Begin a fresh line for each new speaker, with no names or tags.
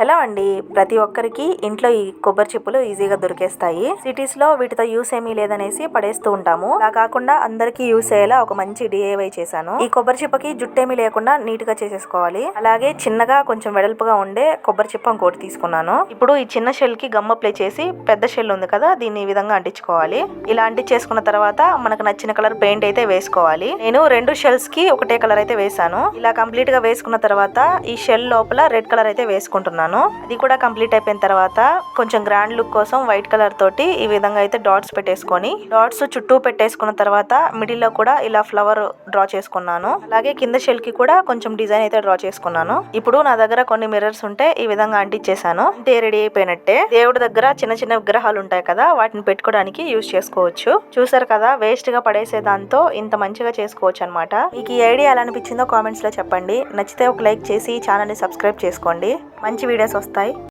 Hello అండి. ప్రతి ఒక్కరికి ఇంట్లో ఈ కొబ్బరి చిప్పలు ఈజీగా దొరికేస్తాయి. సిటీస్లో వీటితో యూస్ ఏమీ లేదనేసి పడేస్తూ ఉంటాము. అలా కాకుండా అందరికీ యూస్ అయ్యేలా ఒక మంచి డిఐవై చేశాను. ఈ కొబ్బరి చిప్పకి జుట్టేమీ లేకుండా నీట్గా చేసేసుకోవాలి. అలాగే చిన్నగా కొంచెం వెడల్పుగా ఉండే కొబ్బరి చిప్ప ఇంకోటి తీసుకున్నాను. ఇప్పుడు ఈ చిన్న షెల్కి గమ్ ప్లే చేసి పెద్ద షెల్ ఉంది కదా దీన్ని ఈ విధంగా అంటించుకోవాలి. ఇలా అంటించేసుకున్న తర్వాత మనకు నచ్చిన కలర్ పెయింట్ అయితే వేసుకోవాలి. నేను రెండు షెల్స్కి ఒకటే కలర్ అయితే వేసాను ఇలా కంప్లీట్గా వేసుకున్న తర్వాత ఈ షెల్ లోపల రెడ్ కలర్ అయితే వేసుకుంటున్నాను. అది కూడా కంప్లీట్ అయిపోయిన తర్వాత కొంచెం గ్రాండ్ లుక్ కోసం వైట్ కలర్ తోటి ఈ విధంగా అయితే డాట్స్ పెట్టేసుకొని డాట్స్ చుట్టూ పెట్టేసుకున్న తర్వాత మిడిల్లో కూడా ఇలా ఫ్లవర్ డ్రా చేసుకున్నాను. అలాగే కింద షెల్కి కూడా కొంచెం డిజైన్ అయితే డ్రా చేసుకున్నాను. ఇప్పుడు నా దగ్గర కొన్ని మిర్రర్స్ ఉంటే ఈ విధంగా అంటించేసాను అంటే రెడీ అయిపోయినట్టే. దేవుడి దగ్గర చిన్న చిన్న విగ్రహాలు ఉంటాయి కదా వాటిని పెట్టుకోవడానికి యూజ్ చేసుకోవచ్చు. చూసారు కదా వేస్ట్గా పడేసే దాంతో ఇంత మంచిగా చేసుకోవచ్చు అనమాట మీకు ఈ ఐడియా ఎలా అనిపించిందో కామెంట్స్లో చెప్పండి. నచ్చితే ఒక లైక్ చేసి ఛానల్ని సబ్స్క్రైబ్ చేసుకోండి. మంచి వీడియోస్ వస్తాయి.